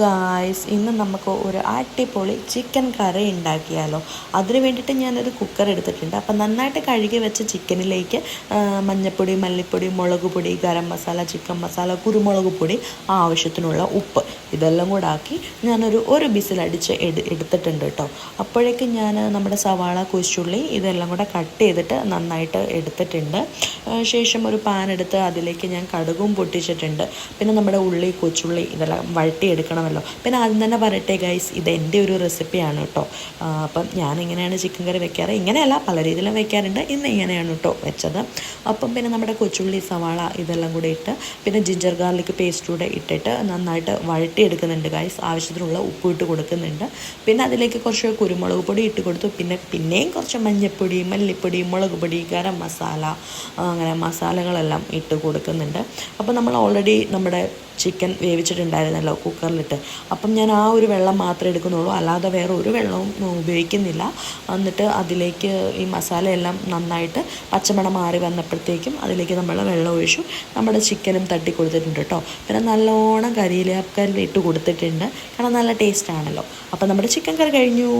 Guys ഇന്ന് നമുക്ക് ഒരു അടിപൊളി ചിക്കൻ കറി ഉണ്ടാക്കിയാലോ. അതിന് വേണ്ടിയിട്ട് ഞാനൊരു കുക്കർ എടുത്തിട്ടുണ്ട്. അപ്പം നന്നായിട്ട് കഴുകി വെച്ച ചിക്കനിലേക്ക് മഞ്ഞൾപ്പൊടി മല്ലിപ്പൊടി മുളക് പൊടി ഗരം മസാല ചിക്കൻ മസാല കുരുമുളക് പൊടി ആവശ്യത്തിനുള്ള ഉപ്പ് ഇതെല്ലാം കൂടെ ആക്കി ഞാനൊരു ഒരു ബിസിലടിച്ച് എടു എടുത്തിട്ടുണ്ട് കേട്ടോ അപ്പോഴേക്കും ഞാൻ നമ്മുടെ സവാള കൊച്ചുള്ളി ഇതെല്ലാം കൂടെ കട്ട് ചെയ്തിട്ട് നന്നായിട്ട് എടുത്തിട്ടുണ്ട്. ശേഷം ഒരു പാൻ എടുത്ത് അതിലേക്ക് ഞാൻ കടുകും പൊട്ടിച്ചിട്ടുണ്ട്. പിന്നെ നമ്മുടെ ഉള്ളി കൊച്ചുള്ളി ഇതെല്ലാം വഴട്ടിയെടുക്കണമല്ലോ പിന്നെ ആദ്യം തന്നെ പറയട്ടെ ഗൈസ് ഇത് എന്റെ ഒരു റെസിപ്പിയാണ് കേട്ടോ അപ്പം ഞാൻ ഇങ്ങനെയാണ് ചിക്കൻ കറി വെക്കാറ്. ഇങ്ങനെയല്ല പല രീതിയിലും വെക്കാറുണ്ട്. ഇന്ന് ഇങ്ങനെയാണ് കേട്ടോ വെച്ചത്. അപ്പം പിന്നെ നമ്മുടെ കൊച്ചുള്ളി സവാള ഇതെല്ലാം കൂടെ ഇട്ട് പിന്നെ ജിഞ്ചർ ഗാർലിക് പേസ്റ്റ് കൂടെ ഇട്ടിട്ട് നന്നായിട്ട് വഴട്ടിയെടുക്കുന്നുണ്ട് ഗൈസ് ആവശ്യത്തിനുള്ള ഉപ്പ് ഇട്ട് കൊടുക്കുന്നുണ്ട്. പിന്നെ അതിലേക്ക് കുറച്ച് കുരുമുളക് പൊടി ഇട്ട് കൊടുത്തു. പിന്നെ പിന്നെയും കുറച്ച് മഞ്ഞൾപ്പൊടി മല്ലിപ്പൊടി മുളക് പൊടി ഗരം മസാല അങ്ങനെ മസാലകളെല്ലാം ഇട്ട് കൊടുക്കുന്നുണ്ട്. അപ്പോൾ നമ്മൾ ഓൾറെഡി നമ്മുടെ ചിക്കൻ വേവിച്ചിട്ടുണ്ടായിരുന്നല്ലോ കുക്കറിലിട്ട്. അപ്പം ഞാൻ ആ ഒരു വെള്ളം മാത്രമേ എടുക്കുന്നുള്ളൂ. അല്ലാതെ വേറെ ഒരു വെള്ളവും ഉപയോഗിക്കുന്നില്ല. എന്നിട്ട് അതിലേക്ക് ഈ മസാലയെല്ലാം നന്നായിട്ട് പച്ചമണം മാറി വന്നപ്പോഴത്തേക്കും അതിലേക്ക് നമ്മൾ വെള്ളം ഒഴിച്ചു. നമ്മുടെ ചിക്കനും തട്ടി കൊടുത്തിട്ടുണ്ട് കേട്ടോ. പിന്നെ നല്ലോണം കരിയിലേക്കല്ല് ഇട്ട് കൊടുത്തിട്ടുണ്ട്. കാരണം നല്ല ടേസ്റ്റ് ആണല്ലോ. അപ്പം നമ്മുടെ ചിക്കൻ കറി കഴിഞ്ഞു.